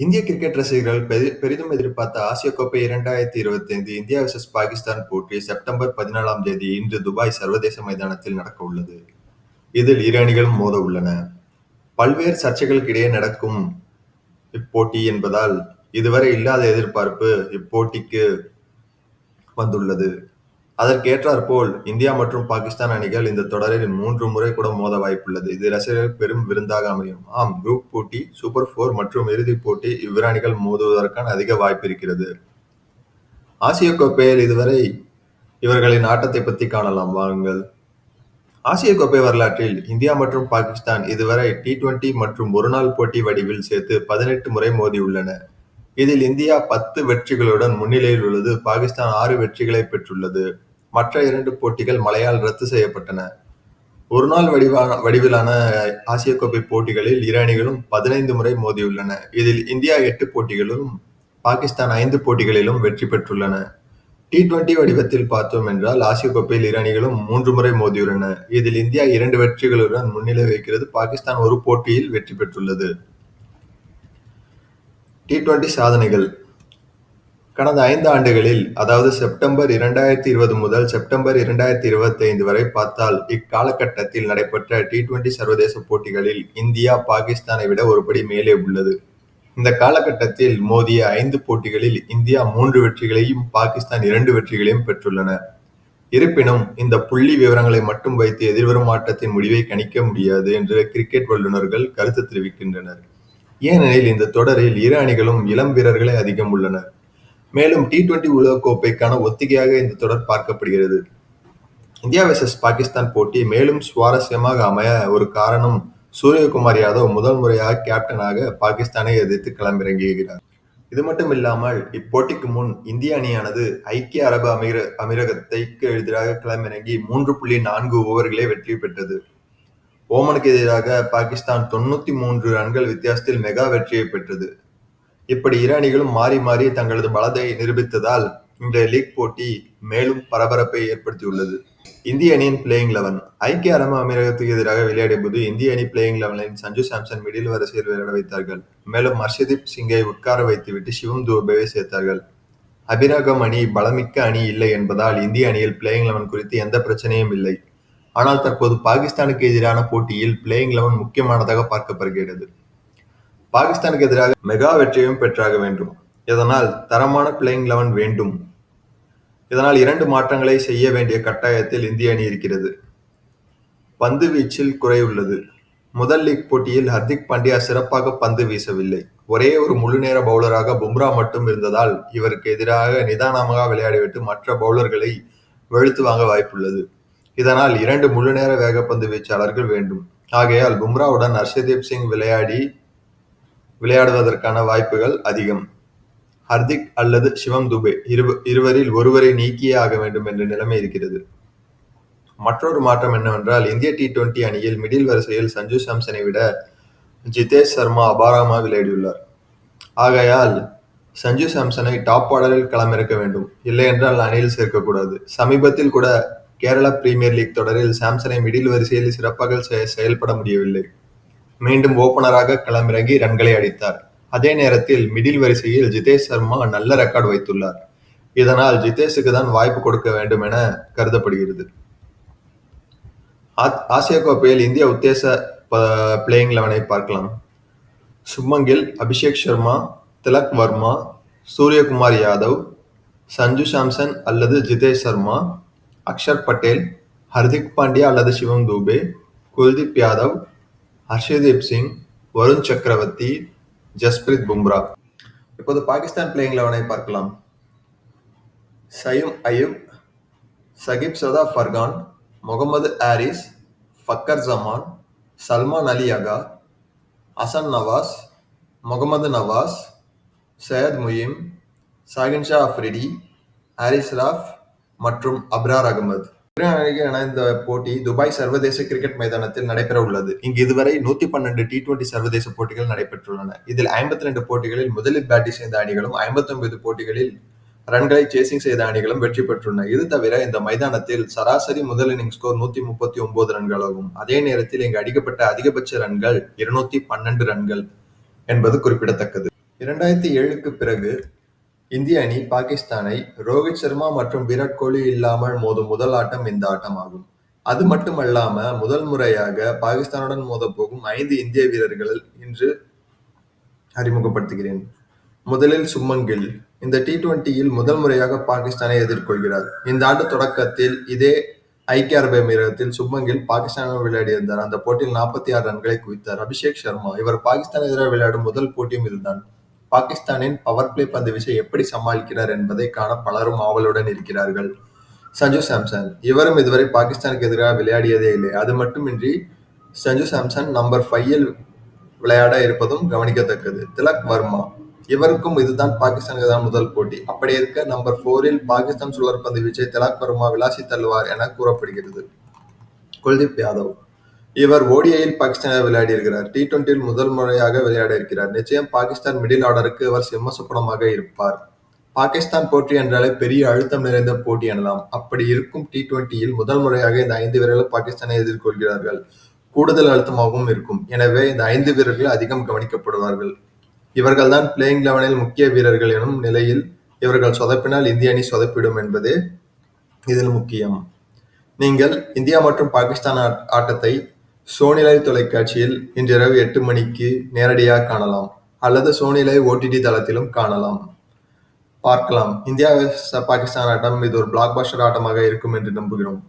இந்திய கிரிக்கெட் ரசிகர்கள் பெரி- பெரிதும் எதிர்பார்த்த ஆசிய கோப்பை இரண்டாயிரத்தி இருபத்தி ஐந்து இந்தியா விசஸ் பாகிஸ்தான் போட்டி செப்டம்பர் பதினாலாம் தேதி இன்று துபாய் சர்வதேச மைதானத்தில் நடக்க உள்ளது. இதில் இரு அணிகளும் மோத உள்ளன. பல்வேறு சர்ச்சைகளுக்கிடையே நடக்கும் இப்போட்டி என்பதால் இதுவரை இல்லாத எதிர்பார்ப்பு இப்போட்டிக்கு வந்துள்ளது. அதற்கேற்றாற்போல் இந்தியா மற்றும் பாகிஸ்தான் அணிகள் இந்த தொடரில் மூன்று முறை கூட மோத வாய்ப்புள்ளது. இது ரசிகர்களுக்கு பெரும் விருந்தாக அமையும். ஆம் குரூப் போட்டி சூப்பர் போர் மற்றும் இறுதிப் போட்டி இவ்விரு அணிகள் மோதுவதற்கான அதிக வாய்ப்பு இருக்கிறது. ஆசிய கோப்பையில் இதுவரை இவர்களின் ஆட்டத்தை பற்றி காணலாம். வாருங்கள். ஆசிய கோப்பை வரலாற்றில் இந்தியா மற்றும் பாகிஸ்தான் இதுவரை டி டுவெண்டி மற்றும் ஒருநாள் போட்டி வடிவில் சேர்த்து பதினெட்டு முறை மோதியுள்ளன. இதில் இந்தியா பத்து வெற்றிகளுடன் முன்னிலையில் உள்ளது. பாகிஸ்தான் ஆறு வெற்றிகளை பெற்றுள்ளது. மற்ற இரண்டு போட்டிகள் மழையால் ரத்து செய்யப்பட்டன. ஒருநாள் வடிவான வடிவிலான ஆசிய கோப்பை போட்டிகளில் இரு அணிகளும் பதினைந்து முறை மோதியுள்ளன. இதில் இந்தியா எட்டு போட்டிகளிலும் பாகிஸ்தான் ஐந்து போட்டிகளிலும் வெற்றி பெற்றுள்ளன. டி டுவெண்டி வடிவத்தில் பார்த்தோம் என்றால் ஆசிய கோப்பையில் இரு அணிகளும் மூன்று முறை மோதியுள்ளன. இதில் இந்தியா இரண்டு வெற்றிகளுடன் முன்னிலை வைக்கிறது பாகிஸ்தான் ஒரு போட்டியில் வெற்றி பெற்றுள்ளது. டி டுவெண்டி சாதனைகள். கடந்த ஐந்து ஆண்டுகளில் அதாவது செப்டம்பர் இரண்டாயிரத்தி இருபது முதல் செப்டம்பர் இரண்டாயிரத்தி இருபத்தி ஐந்து வரை பார்த்தால் இக்காலகட்டத்தில் நடைபெற்ற டி டுவெண்டி சர்வதேச போட்டிகளில் இந்தியா பாகிஸ்தானை விட ஒருபடி மேலே உள்ளது. இந்த காலகட்டத்தில் மோதிய ஐந்து போட்டிகளில் இந்தியா மூன்று வெற்றிகளையும் பாகிஸ்தான் இரண்டு வெற்றிகளையும் பெற்றுள்ளன. இருப்பினும் இந்த புள்ளி விவரங்களை மட்டும் வைத்து எதிர்வரும் ஆட்டத்தின் முடிவை கணிக்க முடியாது என்று கிரிக்கெட் வல்லுநர்கள் கருத்து தெரிவிக்கின்றனர். ஏனெனில் இந்த தொடரில் இரு அணிகளும் இளம் வீரர்களே அதிகம் உள்ளனர். மேலும் டி டுவெண்டி உலகக்கோப்பைக்கான ஒத்திகையாக இந்த தொடர் பார்க்கப்படுகிறது. இந்தியா வெர்சஸ் பாகிஸ்தான் போட்டி மேலும் சுவாரஸ்யமாக அமைய ஒரு காரணம் சூரியகுமார் யாதவ் முதல் முறையாக கேப்டனாக பாகிஸ்தானை எதிர்த்து களமிறங்குகிறார். இது மட்டும் இல்லாமல் இப்போட்டிக்கு முன் இந்திய அணியானது ஐக்கிய அரபு அமீர அமீரகத்தைக்கு எதிராக களமிறங்கி மூன்று புள்ளி நான்கு ஓவர்களே வெற்றி பெற்றது. ஓமனுக்கு எதிராக பாகிஸ்தான் தொண்ணூத்தி மூன்று ரன்கள் வித்தியாசத்தில் மெகா வெற்றியை பெற்றது. இப்படி இரு அணிகளும் மாறி மாறி தங்களது பலத்தை நிரூபித்ததால் இன்றைய லீக் போட்டி மேலும் பரபரப்பை ஏற்படுத்தியுள்ளது. இந்திய அணியின் பிளேயிங் லெவன் ஐக்கிய அரபு அமீரகத்துக்கு எதிராக விளையாடிய போது இந்திய அணி பிளேயிங் லெவனில் சஞ்சு சாம்சன் மிடில் வரிசையில் விளையாட வைத்தார்கள். மேலும் ஹர்ஷதீப் சிங்கை உட்கார வைத்துவிட்டு சிவம் துபேவை சேர்த்தார்கள். அபிரகம் அணி பலமிக்க அணி இல்லை என்பதால் இந்திய அணியில் பிளேயிங் லெவன் குறித்து எந்த பிரச்சனையும் இல்லை. ஆனால் தற்போது பாகிஸ்தானுக்கு எதிரான போட்டியில் பிளேயிங் லெவன் முக்கியமானதாக பார்க்கப்படுகிறது. பாகிஸ்தானுக்கு எதிராக மெகா வெற்றியும் பெற்றாக வேண்டும். இதனால் தரமான பிளேயிங் லெவன் வேண்டும். இதனால் இரண்டு மாற்றங்களை செய்ய வேண்டிய கட்டாயத்தில் இந்திய அணி இருக்கிறது. பந்து வீச்சில் குறை உள்ளது. முதல் லீக் போட்டியில் ஹர்திக் பாண்டியா சிறப்பாக பந்து வீசவில்லை. ஒரே ஒரு முழுநேர பவுலராக பும்ரா மட்டும் இருந்ததால் இவருக்கு எதிராக நிதானமாக விளையாடிவிட்டு மற்ற பவுலர்களை வெளுத்து வாங்க வாய்ப்புள்ளது. இதனால் இரண்டு முழுநேர வேகப்பந்து வீச்சாளர்கள் வேண்டும். ஆகையால் பும்ராவுடன் ஹர்ஷதீப் சிங் விளையாடி விளையாடுவதற்கான வாய்ப்புகள் அதிகம். ஹர்திக் அல்லது சிவம் துபே இருவ இருவரில் ஒருவரை நீக்கியே ஆக வேண்டும் என்ற நிலைமை இருக்கிறது. மற்றொரு மாற்றம் என்னவென்றால் இந்திய டி டுவெண்டி அணியில் மிடில் வரிசையில் சஞ்சு சாம்சனை விட ஜிதேஷ் சர்மா அபாரமாக விளையாடியுள்ளார். ஆகையால் சஞ்சு சாம்சனை டாப் ஆர்டரில் களமிறக்க வேண்டும். இல்லை என்றால் அணியில் சேர்க்கக்கூடாது. சமீபத்தில் கூட கேரளா பிரீமியர் லீக் தொடரில் சாம்சனை மிடில் வரிசையில் சிறப்பாக செ- செயல்பட முடியவில்லை. மீண்டும் ஓபனராக களமிறங்கி ரன்களை அடித்தார். அதே நேரத்தில் மிடில் வரிசையில் ஜிதேஷ் சர்மா நல்ல ரெக்கார்டு வைத்துள்ளார். இதனால் ஜிதேஷுக்கு தான் வாய்ப்பு கொடுக்க வேண்டும் என கருதப்படுகிறது. ஆசிய கோப்பையில் இந்திய உத்தேச பிளேயிங் லெவனை பார்க்கலாம். சுமங்கில் அபிஷேக் சர்மா திலக் வர்மா சூரியகுமார் யாதவ் சஞ்சு சாம்சன் அல்லது ஜிதேஷ் சர்மா அக்ஷர் பட்டேல் ஹர்திக் பாண்டியா அல்லது சிவம் தூபே குல்தீப் யாதவ் ஹர்ஷதீப் சிங் வருண் சக்கரவர்த்தி ஜஸ்பிரித் பும்ரா. இப்போது பாகிஸ்தான் பிளேயிங் லெவனை பார்க்கலாம். சயும் அயூப் சகிப் சதா ஃபர்கான் முகமது ஆரிஸ் ஃபக்கர் ஜமான் சல்மான் அலி அகா ஹசன் நவாஸ் முகமது நவாஸ் சையத் முயிம் சாகின் ஷா அஃப்ரிடி ஹாரிஸ் ராஃப் மற்றும் அப்ரார் அகமது. இணைந்த இந்த போட்டி துபாய் சர்வதேச கிரிக்கெட் மைதானத்தில் நடைபெற உள்ளது இங்கு இதுவரை நூத்தி பன்னெண்டு டி டுவெண்டி சர்வதேச போட்டிகள் நடைபெற்றுள்ளன. இதில் ஐம்பத்தி ரெண்டு போட்டிகளில் முதலில் பேட்டிங் செய்த அணிகளும் ஐம்பத்தி ஒன்பது போட்டிகளில் ரன்களை சேசிங் செய்த அணிகளும் வெற்றி பெற்றுள்ளன. இது தவிர இந்த மைதானத்தில் சராசரி முதல் இன்னிங் ஸ்கோர் நூத்தி முப்பத்தி ஒன்பது ரன்கள் ஆகும் அதே நேரத்தில் இங்கு அடிக்கப்பட்ட அதிகபட்ச ரன்கள் இருநூத்தி பன்னெண்டு ரன்கள் என்பது குறிப்பிடத்தக்கது. இரண்டாயிரத்தி ஏழுக்கு பிறகு இந்திய அணி பாகிஸ்தானை ரோஹித் சர்மா மற்றும் விராட் கோலி இல்லாமல் மோதும் முதல் ஆட்டம் இந்த ஆட்டமாகும். அது மட்டுமல்லாம முதல் முறையாக பாகிஸ்தானுடன் மோத போகும் ஐந்து இந்திய வீரர்கள் இன்று அறிமுகப்படுத்துகிறேன். முதலில் சும்மன் கில். இந்த டி டுவெண்டியில் முதல் முறையாக பாகிஸ்தானை எதிர்கொள்கிறார். இந்த ஆண்டு தொடக்கத்தில் இதே ஐக்கிய அரபு எமிரகத்தில் சுப்மன் பாகிஸ்தானுடன் விளையாடியிருந்தார். அந்த போட்டியில் நாற்பத்தி ஆறு ரன்களை குவித்தார். அபிஷேக் சர்மா. இவர் பாகிஸ்தான் எதிராக விளையாடும் முதல் போட்டியும் இதுதான். பாகிஸ்தானின் பவர் பிளே பந்து வீச்சை எப்படி சமாளிக்கிறார் என்பதை காண பலரும் ஆவலுடன் இருக்கிறார்கள். சஞ்சு சாம்சன் இவரும் இதுவரை பாகிஸ்தானுக்கு எதிராக விளையாடியதே இல்லை. அது மட்டுமின்றி சஞ்சு சாம்சன் நம்பர் ஃபைவில் விளையாட இருப்பதும் கவனிக்கத்தக்கது. திலக் வர்மா இவருக்கும் இதுதான் பாகிஸ்தானுக்கு தான் முதல் போட்டி. அப்படி இருக்க நம்பர் போரில் பாகிஸ்தான் சுழற்பந்து வீச்சை திலக் வர்மா விளாசி தள்ளுவார் என கூறப்படுகிறது. குல்தீப் யாதவ் இவர் ஓடிஐயில் பாகிஸ்தானில் விளையாடி இருக்கிறார் டி டுவெண்டியில் முதல் முறையாக விளையாட இருக்கிறார் நிச்சயம் பாகிஸ்தான் மிடில் ஆர்டருக்கு இவர் சிம்ம சுப்பனமாக இருப்பார். பாகிஸ்தான் போட்டி என்றாலே பெரிய அழுத்தம் நிறைந்த போட்டி எனலாம். அப்படி இருக்கும் டி டுவெண்டியில் முதல் முறையாக இந்த ஐந்து வீரர்கள் பாகிஸ்தானை எதிர்கொள்கிறார்கள். கூடுதல் அழுத்தமாகவும் இருக்கும். எனவே இந்த ஐந்து வீரர்கள் அதிகம் கவனிக்கப்படுவார்கள். இவர்கள் தான் பிளேயிங் லெவனில் முக்கிய வீரர்கள் எனும் நிலையில் இவர்கள் சொதப்பினால் இந்திய அணி சொதப்பிடும் என்பது இதில் முக்கியம். நீங்கள் இந்தியா மற்றும் பாகிஸ்தான் ஆட்டத்தை சோனிலை தொலைக்காட்சியில் இன்றிரவு எட்டு மணிக்கு நேரடியாக காணலாம் அல்லது சோனிலை ஓடிடி தளத்திலும் காணலாம். பார்க்கலாம். இந்தியா பாகிஸ்தான் ஆட்டம் இது ஒரு பிளாக் பாஸ்டர் ஆட்டமாக இருக்கும் என்று நம்புகிறோம்.